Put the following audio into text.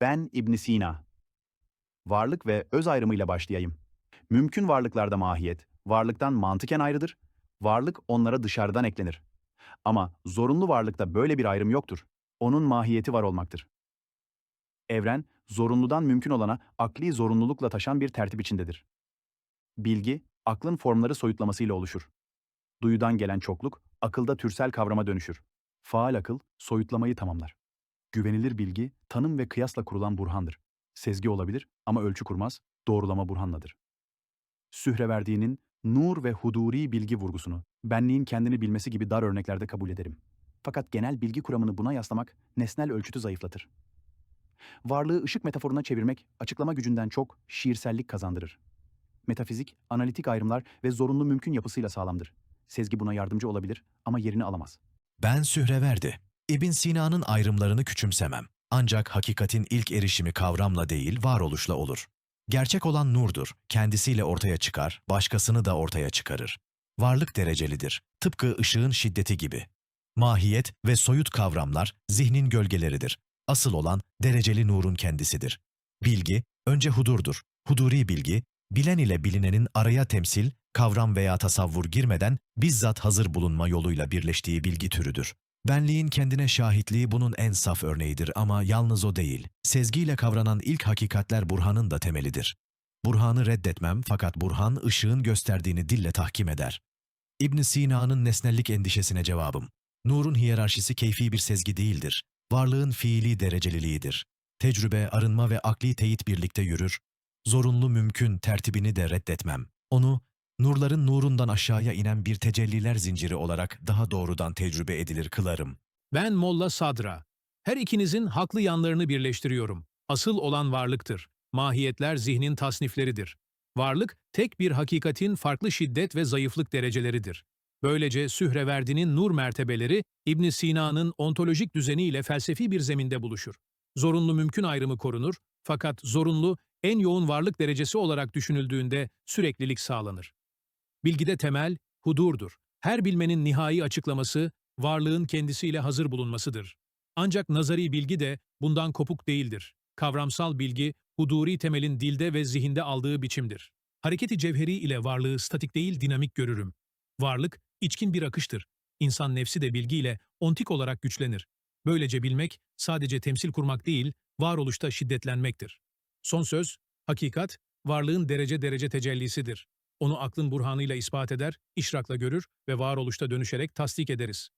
Ben İbn Sina. Varlık ve öz ayrımıyla başlayayım. Mümkün varlıklarda mahiyet, varlıktan mantıken ayrıdır. Varlık onlara dışarıdan eklenir. Ama zorunlu varlıkta böyle bir ayrım yoktur. Onun mahiyeti var olmaktır. Evren, zorunludan mümkün olana akli zorunlulukla taşan bir tertip içindedir. Bilgi, aklın formları soyutlamasıyla oluşur. Duyudan gelen çokluk, akılda türsel kavrama dönüşür. Faal akıl, soyutlamayı tamamlar. Güvenilir bilgi, tanım ve kıyasla kurulan burhandır. Sezgi olabilir ama ölçü kurmaz, doğrulama burhanladır. Sühreverdiğinin nur ve huduri bilgi vurgusunu, benliğin kendini bilmesi gibi dar örneklerde kabul ederim. Fakat genel bilgi kuramını buna yaslamak, nesnel ölçütü zayıflatır. Varlığı ışık metaforuna çevirmek, açıklama gücünden çok şiirsellik kazandırır. Metafizik, analitik ayrımlar ve zorunlu mümkün yapısıyla sağlamdır. Sezgi buna yardımcı olabilir ama yerini alamaz. Ben Sühreverdi. İbn Sina'nın ayrımlarını küçümsemem. Ancak hakikatin ilk erişimi kavramla değil, varoluşla olur. Gerçek olan nurdur, kendisiyle ortaya çıkar, başkasını da ortaya çıkarır. Varlık derecelidir, tıpkı ışığın şiddeti gibi. Mahiyet ve soyut kavramlar zihnin gölgeleridir. Asıl olan dereceli nurun kendisidir. Bilgi, önce hudurdur. Huduri bilgi, bilen ile bilinenin araya temsil, kavram veya tasavvur girmeden bizzat hazır bulunma yoluyla birleştiği bilgi türüdür. Benliğin kendine şahitliği bunun en saf örneğidir ama yalnız o değil. Sezgiyle kavranan ilk hakikatler Burhan'ın da temelidir. Burhan'ı reddetmem fakat Burhan ışığın gösterdiğini dille tahkim eder. İbn Sina'nın nesnellik endişesine cevabım. Nurun hiyerarşisi keyfi bir sezgi değildir. Varlığın fiili dereceliliğidir. Tecrübe, arınma ve akli teyit birlikte yürür. Zorunlu mümkün tertibini de reddetmem. Onu nurların nurundan aşağıya inen bir tecelliler zinciri olarak daha doğrudan tecrübe edilir kılarım. Ben Molla Sadra. Her ikinizin haklı yanlarını birleştiriyorum. Asıl olan varlıktır. Mahiyetler zihnin tasnifleridir. Varlık, tek bir hakikatin farklı şiddet ve zayıflık dereceleridir. Böylece Sühreverdi'nin nur mertebeleri, İbn Sina'nın ontolojik düzeniyle felsefi bir zeminde buluşur. Zorunlu mümkün ayrımı korunur, fakat zorunlu, en yoğun varlık derecesi olarak düşünüldüğünde süreklilik sağlanır. Bilgide temel, hudurdur. Her bilmenin nihai açıklaması, varlığın kendisiyle hazır bulunmasıdır. Ancak nazari bilgi de bundan kopuk değildir. Kavramsal bilgi, huduri temelin dilde ve zihinde aldığı biçimdir. Hareketi cevheri ile varlığı statik değil dinamik görürüm. Varlık, içkin bir akıştır. İnsan nefsi de bilgiyle ontik olarak güçlenir. Böylece bilmek, sadece temsil kurmak değil, varoluşta şiddetlenmektir. Son söz, hakikat, varlığın derece derece tecellisidir. Onu aklın burhanıyla ispat eder, işrakla görür ve varoluşta dönüşerek tasdik ederiz.